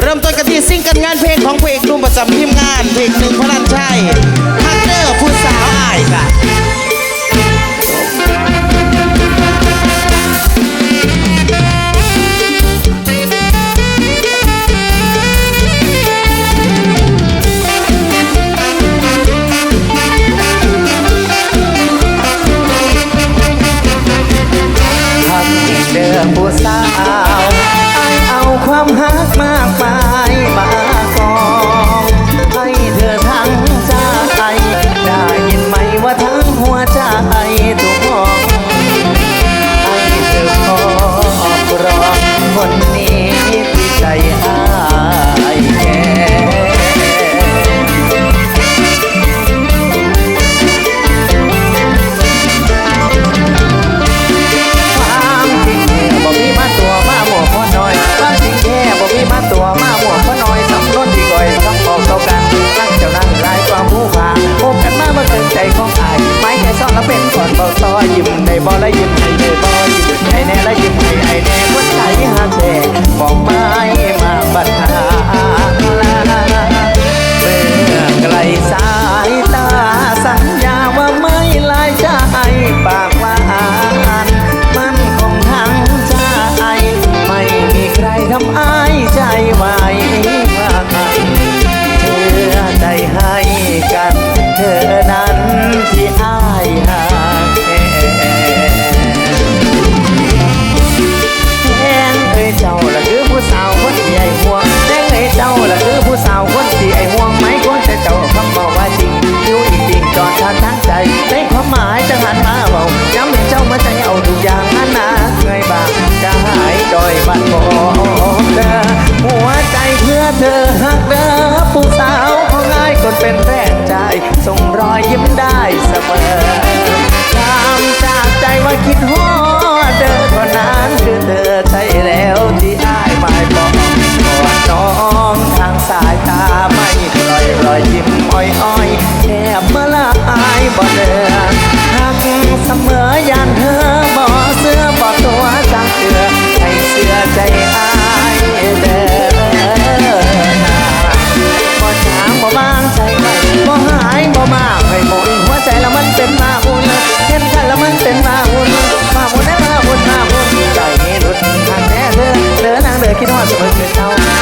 เริ่มต้นกันที่ซิงกันงานเพลงของเพลงนุ่มประจำทีมงานเพลงหนึ่งพนันชัยพักเดอร์ผู้สาวอายค่ะ เป็นแรงใจ ส่งรอยยิ้มได้เสมอตามจากใจว่าคิดหอดเดินคนนั้นคือเธอใช่แล้วที่อ้ายหมายปองกอดน้องทางสายตาไม่ปลอยรอยยิ้มอ้อยอ้อยแอบเมื่อละอายบ่เดินหักเสมอยันเธอบ่เสื้อบ่ตัวจังเถือให้เสื้อใจอ้ายเดิอ ให้โมดหัวใจละมันเป็นมาอุ่นเห็นกันละมันเป็นมาอุ่นมาอุ่นได้มาอุ่นมาอุ่นใจนี้รุดทางแน่เธอเธอนางเดือคิดว่าจะมัเป็นเท่า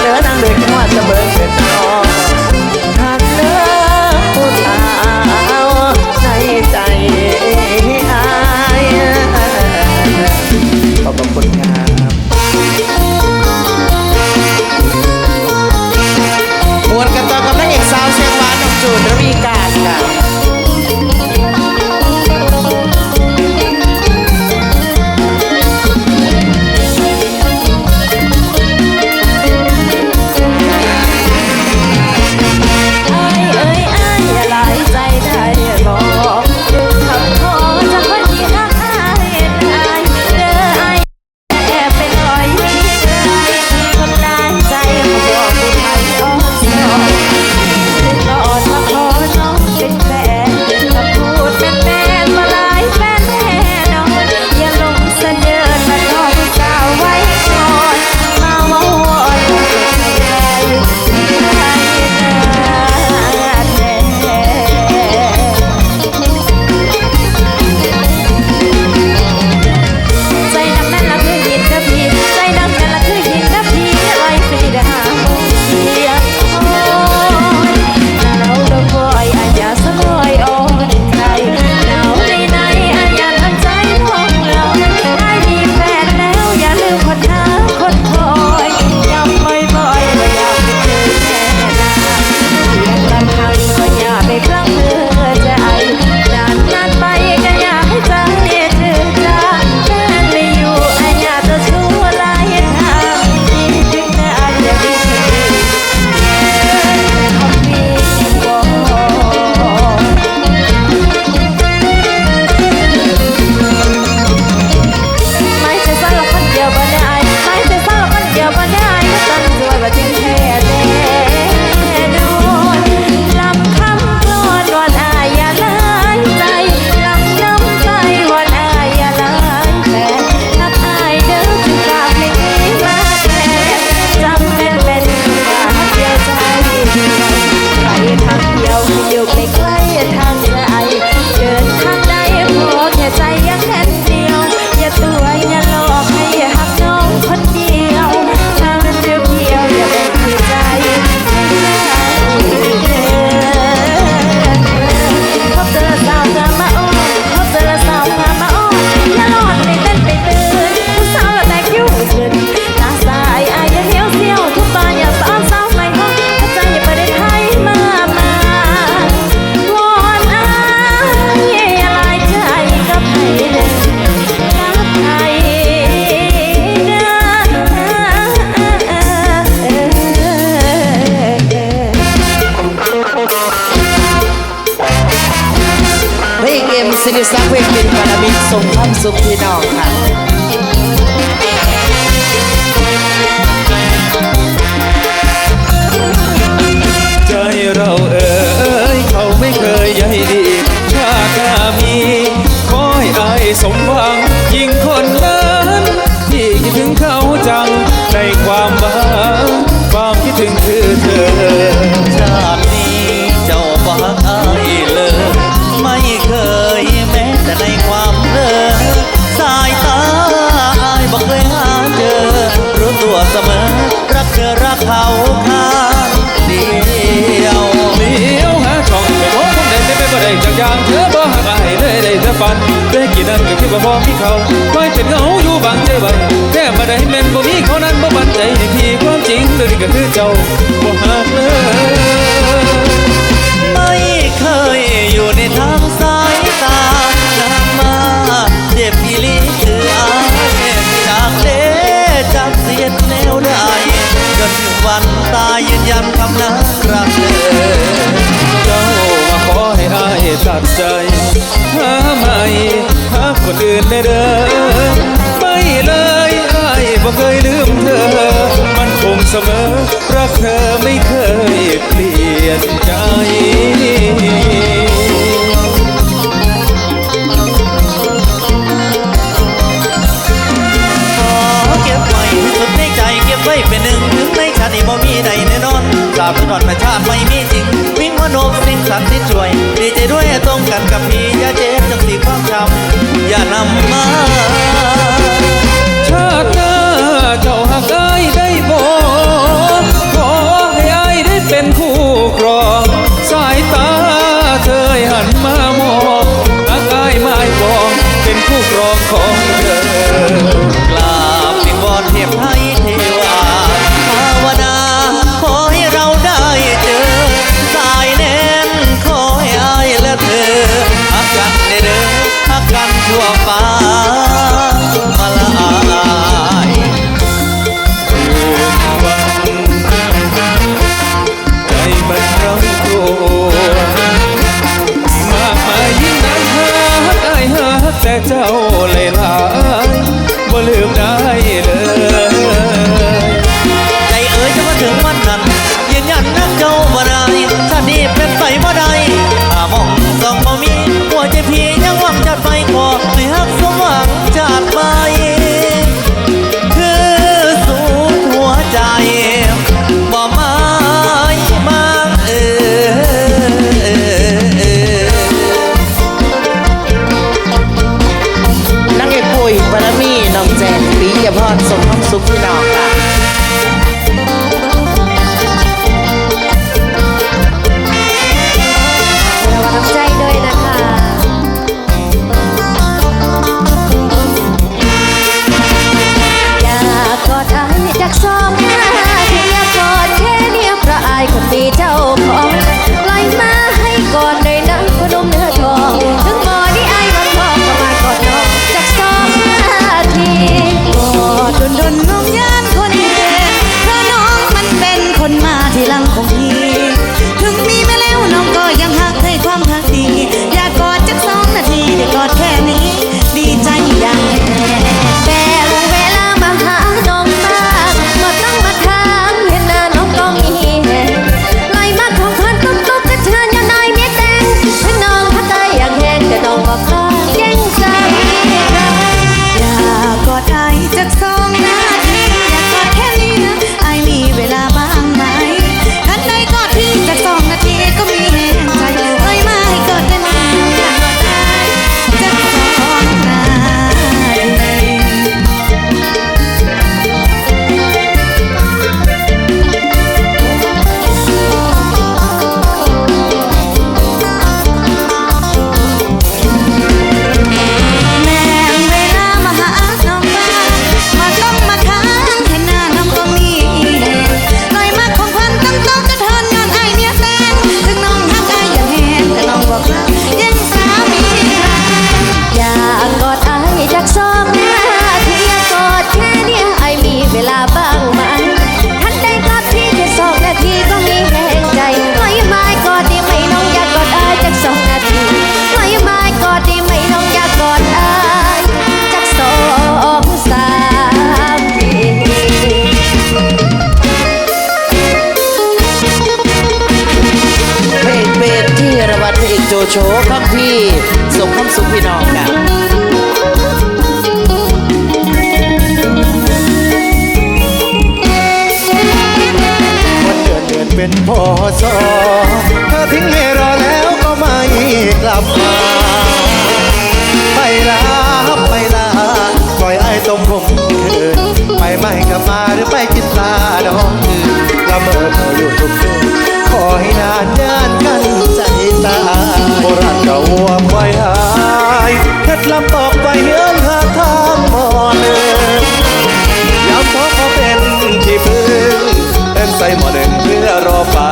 คนอื่นได้เด้อไม่เลยไอ้บ่เคยลืมเธอ มันคงเสมอรักเธอไม่เคยเปลี่ยนใจ โฉคำพี่ส่งคำสุขพี่น้องกันวันเดือนเดือนเป็นพศเธอทิ้งให้รอแล้วก็ไม่กลับมา ไปลาไปลาปล่อยไอ้ตรงผมคืนไปไม่กลับมาหรือไปกินลาดองคืนละเมอเธออยู่ทุกคืนขอให้นานยานกันใจ ตาโบราณเก่าวัวควายหายเคล็ดลับบอกไปเฮือนหาทางมอนยามท้อขอเป็นที่พึ่งเป็นใส่หมอหนึ่งเพื่อรอปา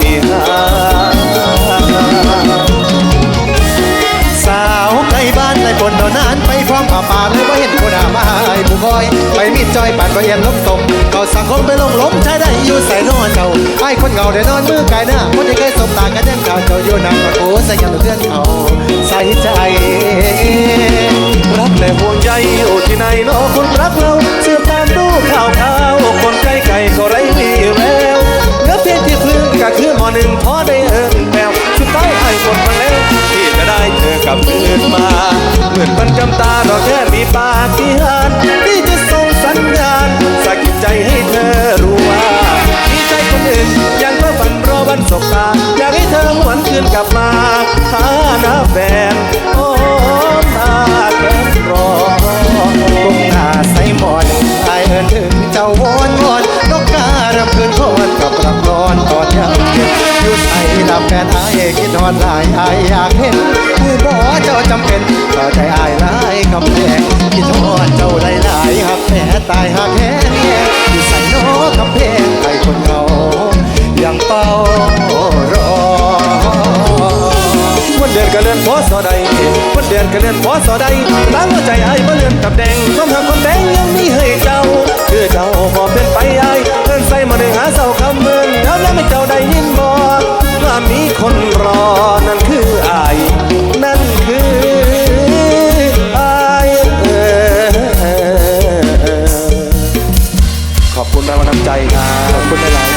ฏิหาริย์สาวใกลบ้านใกล้ปนเท่านั้นไปพร้อมป่าป่าเลยว่าเห็น ผู้คอย ไปมีดจอยปัดไปเย็นล้มตมก็สังคมไปลงล้มใช้ได้อยู่ใส่นอนเจ้าไอ้คนเงาได้นอนมือกายหน้าคนที่เคยสบตากันยังข่าวเจ้าอยู่นำตะโกใส่ยังเพื่อนเขาใส่ใจ รักและห่วงใยอยู่ที่ไหนเนอคนรักเราเสื่อตามดูข่าวข่าวคนใกล้ไกลก็ไร้วี่แวว เนื้อเพลงที่พึ่งก็คือหมอหนึ่งพอได้เอิงแปวสุดท้ายให้หมดมาแล้วที่จะได้เธอกลับคืนมาเหมือนมันกำตาเราแค่มีปาฏิหาริย์ที่จะส่งสัญญาณสะกิดใจให้เธอรู้ว่ามีใจคนอื่นยังก็ฝันรอวันสบตาอยากให้เธอหวนคืนกลับมาหาหน้าแฟนโอ้หน้าแก้มรอกุงหน้าใส่หมอนไอายเอินถึงเจ้าวอนวอน คนกับรักร้อนตอนยามเย็นอยู่ใส่ลำแฟนไอายคิดนอนหลายไอายอยากเห็นผู้บ่เจ้าจำเป็นเข้าใจไอายหลายคำแพงคิดนอนเจ้าหลายหลายหักแผลตายหักแค่แน่อยู่ใส่นกคำเพงไอคนเขายังเป้ารอวันเดือนก็เลื่อนพอสอใดวันเดือนก็เลื่อนพอสอใดตั้งหัวใจไอ้บ่เลื่อนกับแดงความหักความแดงยังมีให้เจ้า คือเจ้าบ่เป็นไปไอ้เอิ้นใส่มาหนึ่งหาเศร้าคำมือ แล้วแล้วไม่เจ้าได้ยินบ่ว่ามีคนรอนั่นคือไอ้ายนั่นคือไอ้ายเออขอบคุณแรงบันดาลใจครับขอบคุณหลาย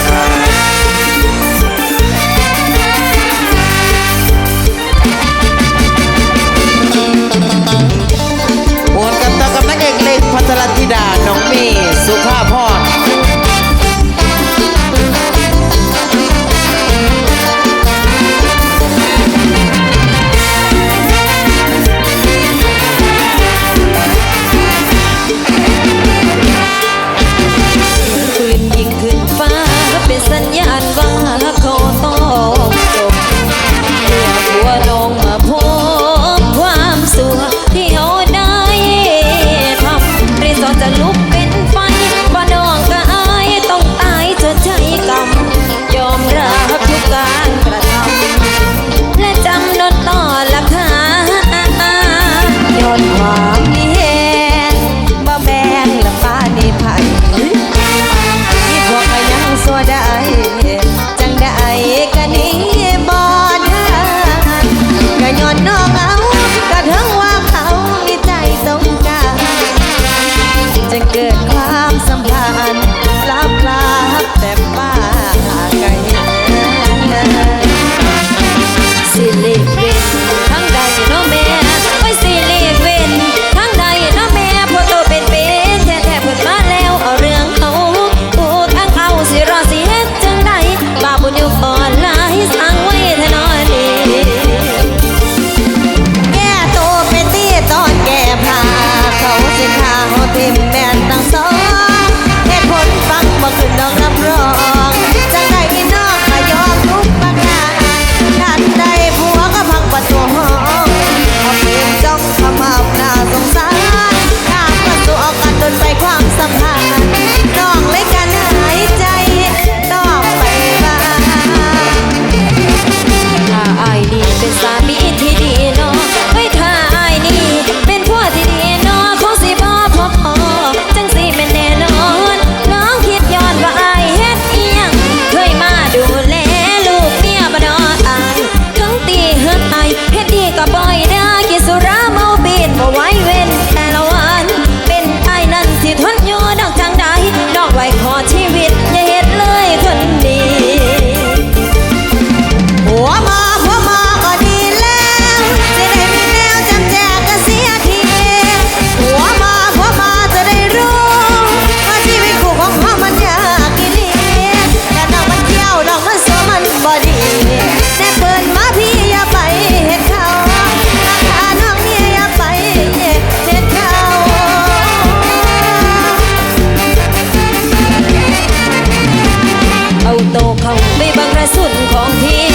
สุนของพี่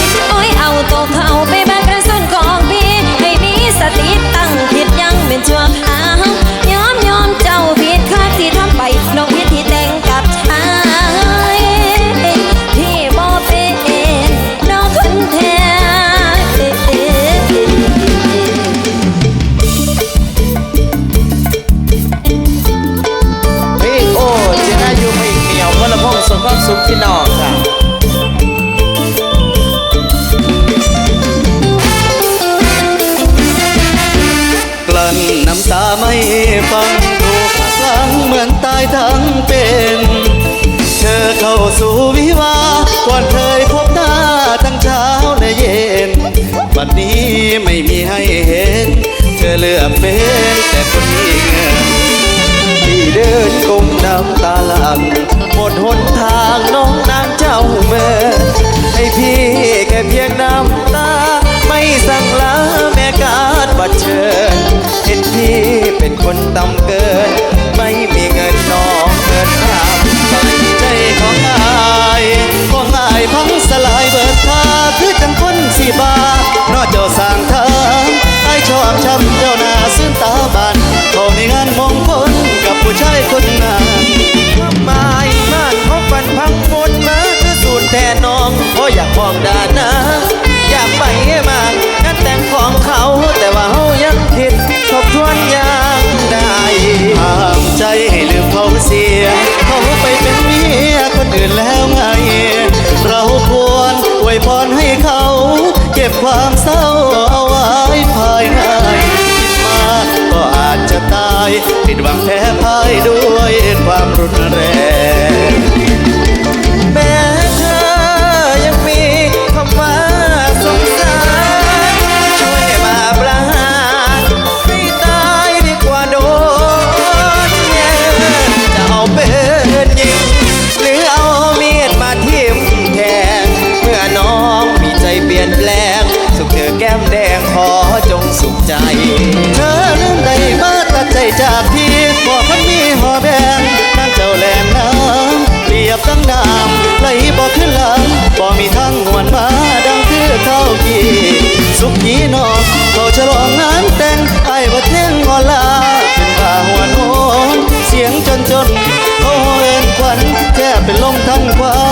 สู่วิวาก่อนเคยพบหน้าทั้งเช้าและเย็น บัดนี้ไม่มีให้เห็น เธอเลือกเป็นแต่คนมีเงินที่เดินก้มน้ำตาหลังหมดหนทางน้องนางเจ้าเมื่อให้พี่แค่เพียงน้ำตา ไม่สั่งลาแม่กาดบัดเชิญเห็นพี่เป็นคนต่ำเกิน เขาเสีย เขาไปเป็นเมียคนอื่นแล้วไง เราควรอวยพรให้เขา เก็บความเศร้าเอาไว้ภายในคิดมากก็อาจจะตาย ผิดหวังแพ้พ่ายด้วยความรุนแรง กี้สุขนี้นอเขาฉลองงานแต่งไอ้บ่เท่งงอลาเป็นผ้าหัวโนนเสียงจนจนเขาเอ็นควันแค่เป็นลมทั้งควัน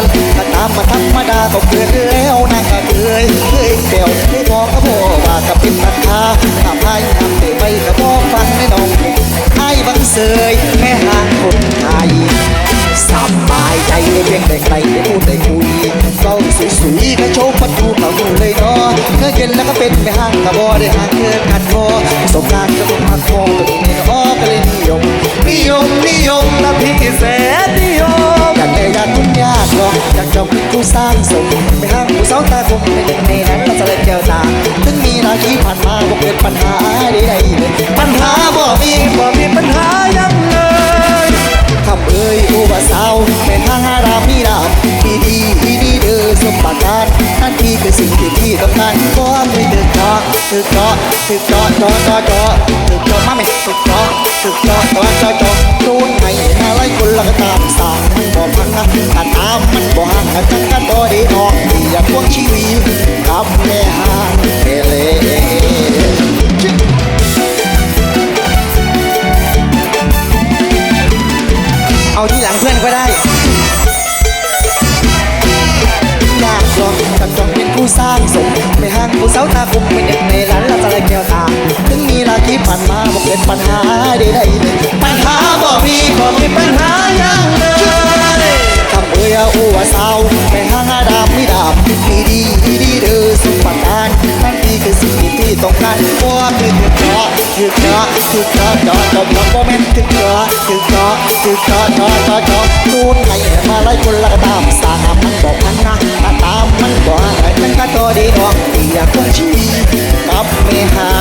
ยมีแฟนถ้าตามมาธรรมดาก็เกิดแล้วนะก็เคยเคยแก้วเคยบอกกับพ่อว่ากับเป็นตัดขาทำให้ทำเตะไปกับพ่อฟังให้น้องไอ้บังเสยแม่หางคนไทยสบายใจเพียงแต่ใครได้พูดได้คุยเราสวยๆก็โชว์ประตูเขาดูเลยเนาะเคยเห็นแล้วก็เป็นไม่ห่างกระบอได้ห่างเกินขัดคอสงกรารก็ต้องมาคอตัวนี้เอ้อก็เลยนิยมนิยมนิยมนะพี่แสนนิยม ยากหรอยากจะเป็นผู้สร้างสมไม่ห่างผู้สาวตาคมเป็นหนึ่งในนั้นเราจะเล่นแก้วตาถึงมีนาทีผ่านมาบ่เกิดปัญหาใดๆเลยปัญหาบ่มีบ่มีปัญหายังเลยคำเอ่ยอุบาสาวแม่ทางหาดาพี่ดาบดีดีดีดีเด้อสมปรากการนั่นที่คือสิ่งที่พี่ต้องการก็ไม่ถึกเจาะถึกเจาะถึกเจาะเจาะเจาะเจาะถึกเจาะมาไม่ถึกเกเจาะ ให้มาไล่คนละก็ตามสาหามันบอกมันนะถ้าตามมันบอกให้มันก็ตัวดีน้องที่อยคนชีกับไม่หา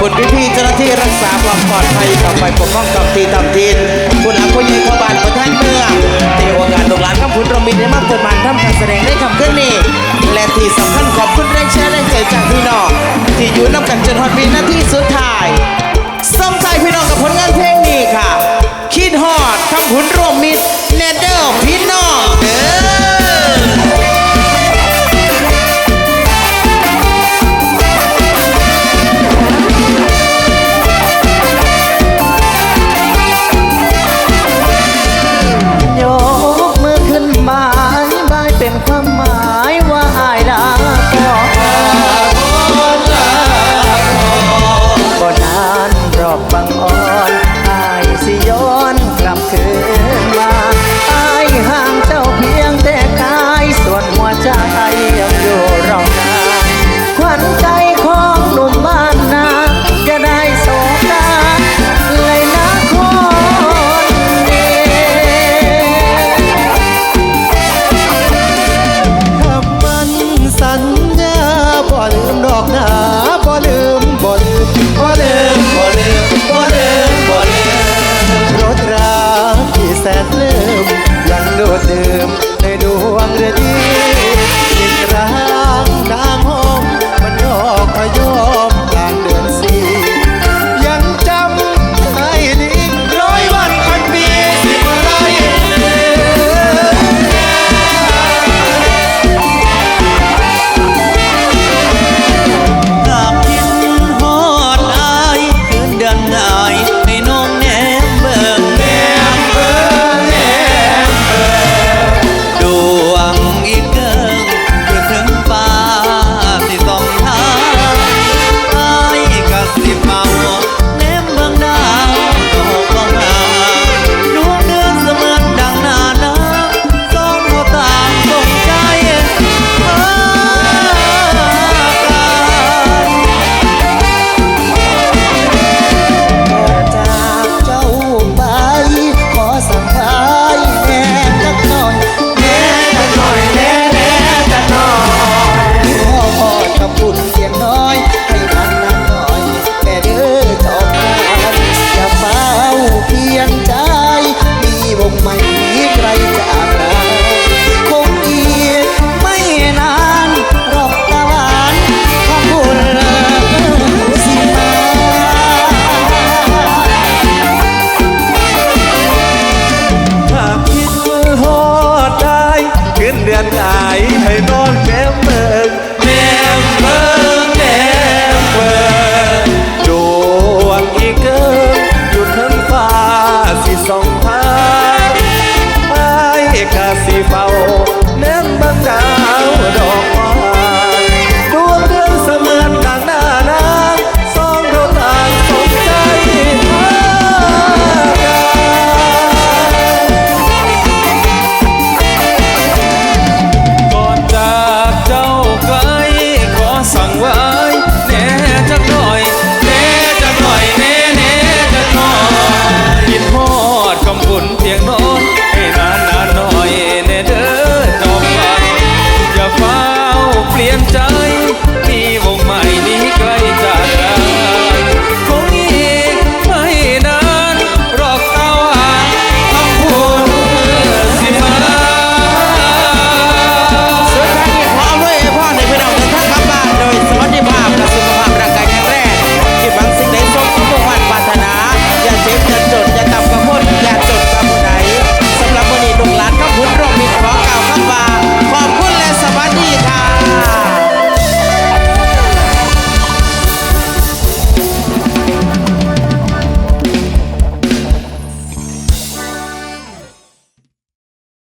คุณพี่ๆเจ้าหน้าที่รักษาความปลอดภัยกับไปปกป้องกับทีตำทีนคุณหลังคุณยิ่งพบานประท่านเมืองตีโอกาสตกหลานคำพุนเรามีได้มากเกิดมันทำการแสดงได้คำขึ้นนี่และที่สำคัญขอบคุณแรงเชร์แรงใจจากพี่น้องที่อยู่นำกันจนฮอดวิน้าที่สุดท้ายสมใจพี่น้องกับผลงานเพลง